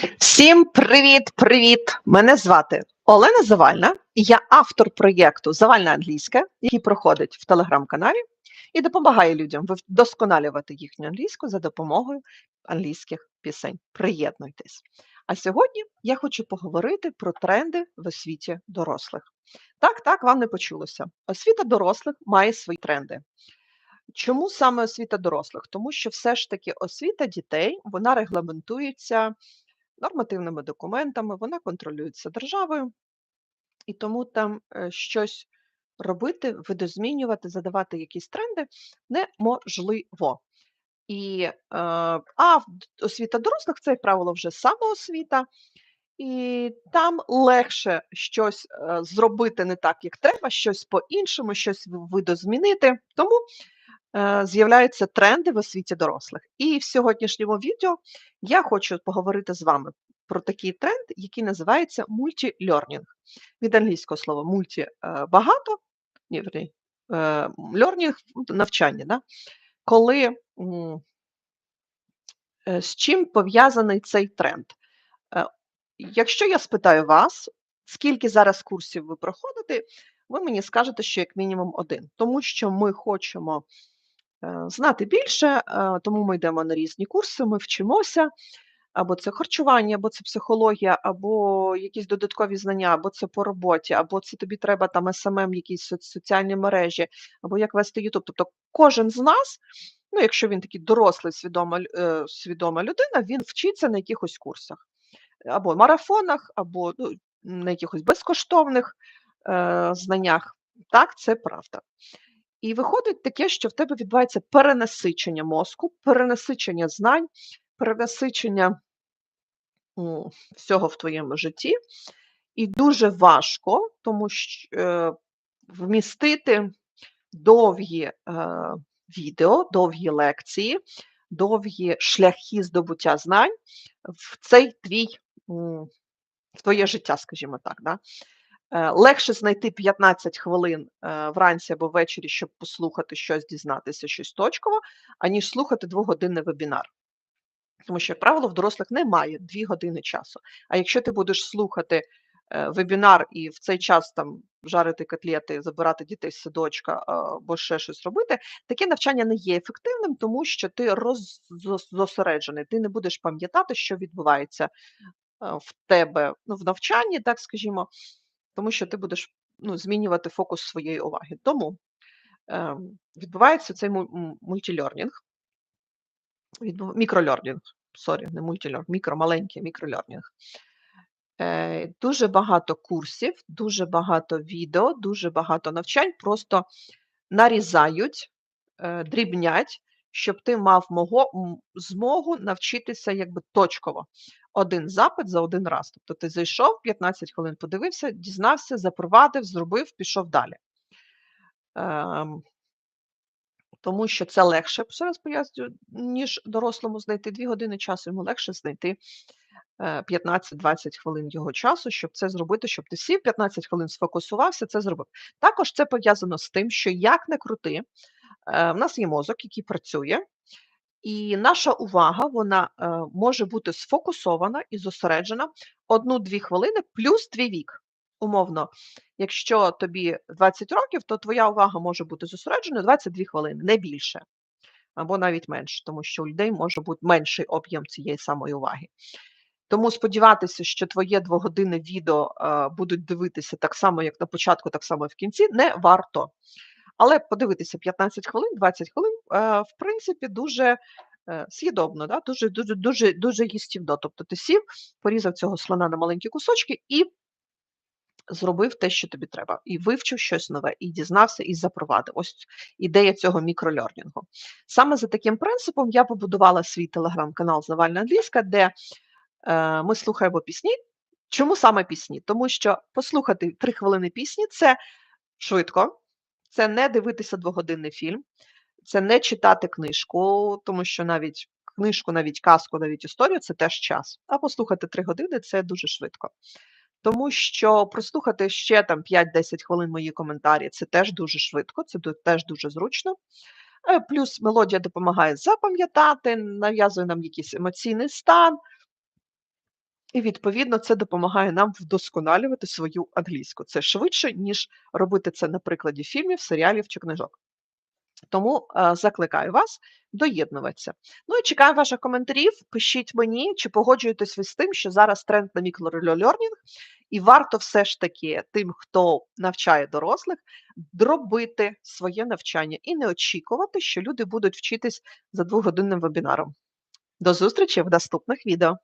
Всім привіт-привіт! Мене звати Олена Завальна, я автор проєкту Завальна англійська, який проходить в телеграм-каналі і допомагає людям вдосконалювати їхню англійську за допомогою англійських пісень. Приєднуйтесь! А сьогодні я хочу поговорити про тренди в освіті дорослих. Так, так, вам не почулося. Освіта дорослих має свої тренди. Чому саме освіта дорослих? Тому що все ж таки освіта дітей вона регламентується нормативними документами, вона контролюється державою, і тому там е, щось робити, видозмінювати, задавати якісь тренди неможливо. І, е, а освіта дорослих це, як правило, вже самоосвіта, і там легше щось е, зробити не так, як треба, щось по-іншому, щось видозмінити. Тому з'являються тренди в освіті дорослих. І в сьогоднішньому відео я хочу поговорити з вами про такий тренд, який називається мультілернінг. Від англійського слова мульті е, багато, ні, верні, е, learning – навчання. Да? Коли е, з чим пов'язаний цей тренд? Е, Якщо я спитаю вас, скільки зараз курсів ви проходите, ви мені скажете, що як мінімум один, тому що ми хочемо е, знати більше, е, тому ми йдемо на різні курси, ми вчимося. Або це харчування, або це психологія, або якісь додаткові знання, або це по роботі, або це тобі треба там СММ, якісь соц- соціальні мережі, або як вести Ютуб. Тобто кожен з нас, ну якщо він такий дорослий, свідома, е, свідома людина, він вчиться на якихось курсах, або марафонах, або ну, на якихось безкоштовних е, знаннях. Так, це правда. І виходить таке, що в тебе відбувається перенасичення мозку, перенасичення знань, перенасичення всього в твоєму житті, і дуже важко, тому що е, вмістити довгі е, відео, довгі лекції, довгі шляхи здобуття знань в цей твій в твоє життя, скажімо так. Да? Е, Легше знайти 15 хвилин е, вранці або ввечері, щоб послухати щось, дізнатися щось точково, аніж слухати двогодинний вебінар. Тому що, як правило, в дорослих немає 2 години часу. А якщо ти будеш слухати е, вебінар і в цей час там жарити котлети, забирати дітей з садочка або ще щось робити, таке навчання не є ефективним, тому що ти роз- зос- зосереджений, ти не будеш пам'ятати, що відбувається в тебе ну, в навчанні, так скажімо, тому що ти будеш ну, змінювати фокус своєї уваги. Тому е, відбувається цей му- м- мультильорнінг, відбув- мікрольорнінг, сорі, не мультильорнінг, мікро, маленький мікрольорнінг. Е, дуже багато курсів, дуже багато відео, дуже багато навчань просто нарізають, е, дрібнять, щоб ти мав мого, змогу навчитися якби точково. Один запит за один раз. Тобто ти зайшов, 15 хвилин подивився, дізнався, запровадив, зробив, пішов далі. Ем, тому що це легше, ще раз ніж дорослому знайти 2 години часу, йому легше знайти е, 15-20 хвилин його часу, щоб це зробити, щоб ти сів 15 хвилин сфокусувався, це зробив. Також це пов'язано з тим, що як не крути, е, в нас є мозок, який працює, і наша увага вона е, може бути сфокусована і зосереджена 1-2 хвилини плюс твій вік. Умовно, якщо тобі 20 років, то твоя увага може бути зосереджена 22 хвилини, не більше, або навіть менше, тому що у людей може бути менший об'єм цієї самої уваги. Тому сподіватися, що твоє двогодинне відео е, будуть дивитися так само, як на початку, так само і в кінці, не варто. Але подивитися 15 хвилин, 20 хвилин, е, в принципі, дуже е, з'їдобно, да? дуже, дуже, дуже, дуже їстівно. Тобто ти сів, порізав цього слона на маленькі кусочки і зробив те, що тобі треба, і вивчив щось нове, і дізнався, і запровадив. Ось ідея цього мікрольорнінгу. Саме за таким принципом я побудувала свій телеграм-канал Завальна англійська, де е, ми слухаємо пісні. Чому саме пісні? Тому що послухати три хвилини пісні це швидко, це не дивитися двогодинний фільм, це не читати книжку, тому що навіть книжку, навіть казку, навіть історію це теж час. А послухати три години це дуже швидко. Тому що прослухати ще там 5-10 хвилин мої коментарі це теж дуже швидко, це теж дуже зручно. Е, Плюс мелодія допомагає запам'ятати, нав'язує нам якийсь емоційний стан. І відповідно це допомагає нам вдосконалювати свою англійську. Це швидше, ніж робити це на прикладі фільмів, серіалів чи книжок. Тому е, закликаю вас доєднуватися. Ну і чекаю ваших коментарів. Пишіть мені, чи погоджуєтесь ви з тим, що зараз тренд на мікролернінг, і варто все ж таки тим, хто навчає дорослих, дробити своє навчання і не очікувати, що люди будуть вчитись за двогодинним вебінаром. До зустрічі в наступних відео.